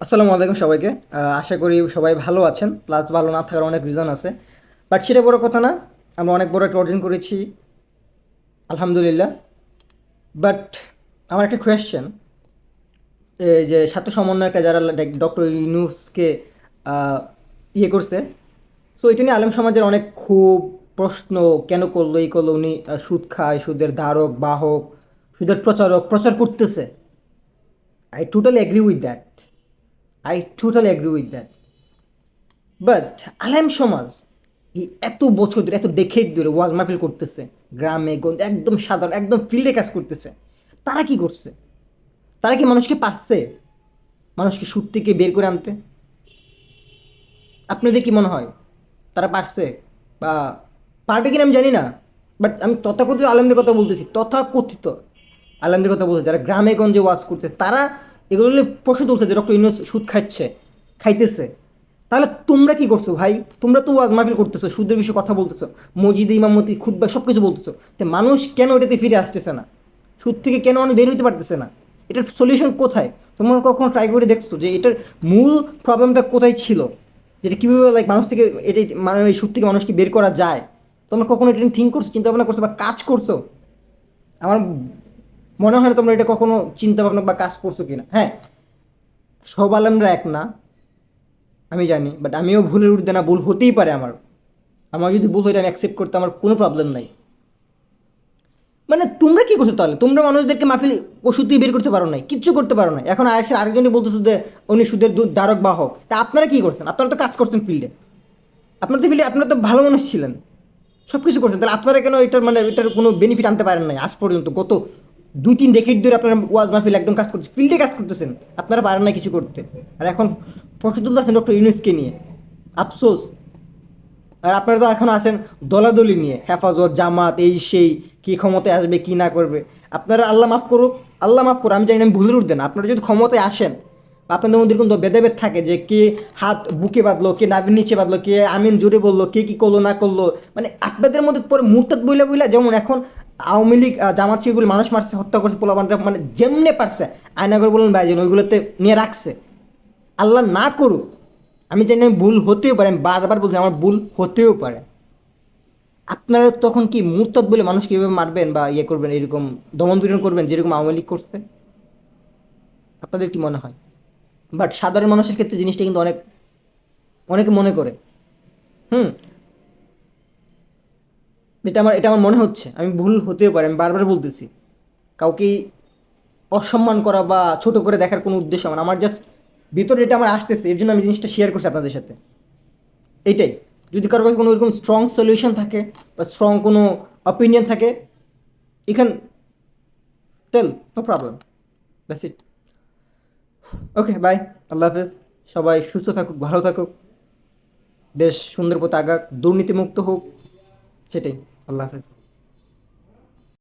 আসসালামু আলাইকুম সবাইকে। আশা করি সবাই ভালো আছেন। প্লাস ভালো না থাকার অনেক রিজন আছে। বাট সেটা বড় কথা না, আমরা অনেক বড় একটা অর্জন করেছি। আলহামদুলিল্লাহ। বাট আমার একটা কোয়েশ্চেন এই যে ছাত্র সমন্বয়করা যারা ডক্টর ইউনুসকে ইয়ে করছে সো এটা নিয়ে আলেম সমাজের অনেক খুব প্রশ্ন, কেন করল, এই করল, উনি সুদ খায়, সুদের ধারক, বাহক, সুদের প্রচারক, প্রচার করতেছে। I totally agree with that I totally agree with that but আলেম সমাজ এত বছর ধরে, এত ডেকেট ধরে ওয়াজ মাহফিল করতেছে। গ্রামে, গঞ্জে, একদম সাধারণ, একদম ফিল্ডে কাজ করতেছে। তারা কি করছে? তারা কি মানুষকে পারছে? মানুষকে সুর থেকে বের করে আনতে? আপনাদের কি মনে হয় তারা পারছে? বা পারবে কিনা আমি জানি না বাট আমি তথাকথিত আলেমদের কথা বলতেছি, তথাকথিত আলেমদের কথা বলতে যারা গ্রামে, গঞ্জে ওয়াজ করতেছে, তারা এগুলো নিয়ে প্রশ্ন তুলছে যে ডক্টর ইউনুস সুদ খাচ্ছে, খাইতেছে। তাহলে তোমরা কি করছ ভাই? তোমরা তো ওয়াজ মাহফিল করতেছো, সুদের বিষয়ে কথা বলতেছো, মসজিদে ইমামতি খুদ্া সব কিছু বলতেছো। তো মানুষ কেন এটাতে ফিরে আসতেছে না? সুদ থেকে কেন মানুষ বের হইতে পারতেছে না? এটার সলিউশন কোথায়? তোমরা কখনো ট্রাই করে দেখছ যে এটার মূল প্রবলেমটা কোথায় ছিল? যেটা কীভাবে লাইক মানুষ থেকে এটা মানে এই সুদ থেকে মানুষকে বের করা যায়? তোমরা কখনো এটা নিয়ে থিঙ্ক করছ, চিন্তা ভাবনা করছ বা কাজ করছ? আমার মনে হয় না তোমরা এটা কখনো চিন্তা ভাবনা বা কাজ করছ কিনা। হ্যাঁ সব আলেমরা এক না, আমি জানি বাট আমিও ভুলের উঠতে না, ভুল হতেই পারে আমার। আমার যদি ভুল হইতে আমি অ্যাকসেপ্ট করতে আমার কোনো প্রবলেম নাই। মানে তোমরা কি করছ তাহলে? তোমরা মানুষদেরকে মাফিল ওষুধ দিয়ে বের করতে পারো নাই, কিচ্ছু করতে পারো না এখন আয়েসের আরেকজনই বলতেছে যে, উনি সুদের দু- ধারক, বাহক। তা আপনারা কি করছেন? আপনারা তো কাজ করছেন ফিল্ডে। আপনার তো ফিল্ডে, আপনারা তো ভালো মানুষ ছিলেন। সব কিছু করছেন। তাহলে আপনারা কেন এটার মানে এটার কোনো বেনিফিট আনতে পারেন নাই? আজ পর্যন্ত, গত দুই তিন ডেকেট ধরে আপনারা ওয়াজ মাহফিল একদম কাজ করছেন ফিল্ডে কাজ করতেছেন, আপনারা পারেন না কিছু করতে। আর এখন প্রশ্ন তুলতেছেন ডক্টর ইউনুসকে নিয়ে। আফসোস। আর আপনারা তো এখন আছেন দলাদলি নিয়ে, হেফাজত, জামাত, এই সেই, কি ক্ষমতায় আসবে, কি না করবে। আপনারা আল্লাহ মাফ করুক, আল্লাহ মাফ করুক, আমি জানি আমি ভুলের উঠবেন আপনারা যদি ক্ষমতায় আসেন আপনাদের মধ্যে কোনো ভেদাভেদ থাকে যে কে হাত বুকে বাঁধলো, কে নাভির নিচে বাঁধলো, কে আমিন জোরে বলল, কে কি করল, না করল। মানে আপনাদের মধ্যে পরে মুরতাদ বইলা বইলা যেমন এখন আওয়ামী লীগ জামাত শিবিরগুলো মানুষ মারছে, হত্যা করছে পোলাপানটা মানে যেমনে পারছে, আয়নাগর বলুন ভাইজন ওইগুলোতে নিয়ে রাখছে। আল্লাহ না করুক, আমি জানি আমি ভুল হতেও পারে, আমি বারবার বলছি আমার ভুল হতেও পারে। আপনারা তখন কি মুরতাদ বলে মানুষ কীভাবে মারবেন বা ইয়ে করবেন, এরকম দমন পীড়ন করবেন যেরকম আওয়ামী লীগ করছে? আপনাদের কি মনে হয়? বাট সাধারণ মানুষের ক্ষেত্রে জিনিসটা কিন্তু অনেক, অনেকে মনে করে। হুম? এটা আমার এটা আমার মনে হচ্ছে। আমি ভুল হতেও পারে, আমি বারবার বলতেছি। কাউকে অসম্মান করা বা ছোট করে দেখার কোনো উদ্দেশ্য আমার আমার জাস্ট ভিতরে এটা আমার আসতেছে, এর জন্য আমি জিনিসটা শেয়ার করছি আপনাদের সাথে। এইটাই যদি কারও কাছে কোনো এরকম স্ট্রং সলিউশন থাকে বা স্ট্রং কোনো অপিনিয়ন থাকে এখান tell no problem that's it okay bye আল্লাহ হাফেজ। সবাই সুস্থ থাকুক, ভালো থাকুক। দেশ সুন্দর পথে আগাক, দুর্নীতিমুক্ত হোক, সেটাই। আল্লাহ হাফেজ।